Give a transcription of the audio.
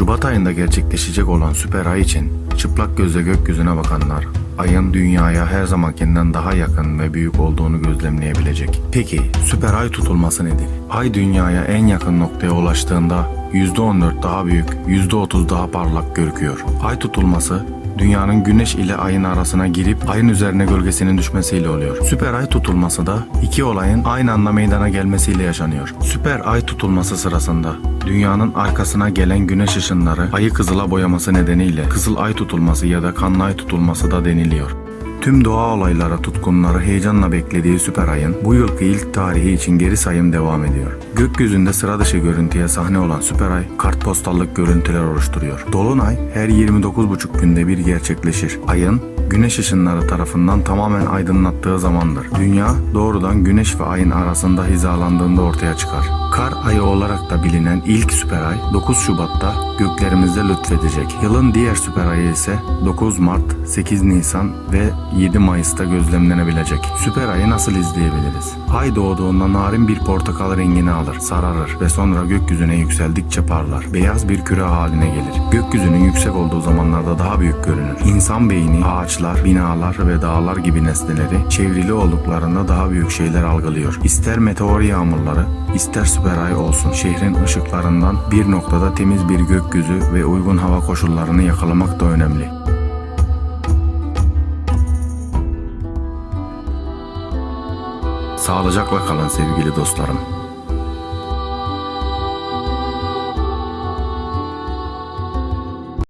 Şubat ayında gerçekleşecek olan süper ay için çıplak gözle gökyüzüne bakanlar ayın dünyaya her zamankinden daha yakın ve büyük olduğunu gözlemleyebilecek. Peki süper ay tutulması nedir? Ay dünyaya en yakın noktaya ulaştığında %14 daha büyük, %30 daha parlak görüküyor. Ay tutulması dünyanın güneş ile ayın arasına girip ayın üzerine gölgesinin düşmesiyle oluyor. Süper ay tutulması da iki olayın aynı anda meydana gelmesiyle yaşanıyor. Süper ay tutulması sırasında dünyanın arkasına gelen güneş ışınları ayı kızıla boyaması nedeniyle kızıl ay tutulması ya da kanlı ay tutulması da deniliyor. Tüm doğa olaylara tutkunları heyecanla beklediği süper ayın bu yılki ilk tarihi için geri sayım devam ediyor. Gökyüzünde sıra dışı görüntüye sahne olan süper ay kartpostallık görüntüler oluşturuyor. Dolunay her 29,5 günde bir gerçekleşir. Ayın güneş ışınları tarafından tamamen aydınlattığı zamandır. Dünya doğrudan güneş ve ayın arasında hizalandığında ortaya çıkar. Kar ayı olarak da bilinen ilk süper ay 9 Şubat'ta göklerimizde lütfedecek. Yılın diğer süper ayı ise 9 Mart, 8 Nisan ve 7 Mayıs'ta gözlemlenebilecek. Süper ayı nasıl izleyebiliriz? Ay doğduğunda narin bir portakal rengini alır, sararır ve sonra gökyüzüne yükseldikçe parlar. Beyaz bir küre haline gelir. Gökyüzünün yüksek olduğu zamanlarda daha büyük görünür. İnsan beyni, ağaçlar, binalar ve dağlar gibi nesneleri çevrili olduklarında daha büyük şeyler algılıyor. İster meteor yağmurları, ister süper ay olsun şehrin ışıklarından bir noktada temiz bir gökyüzü ve uygun hava koşullarını yakalamak da önemli. Sağlıcakla kalın sevgili dostlarım.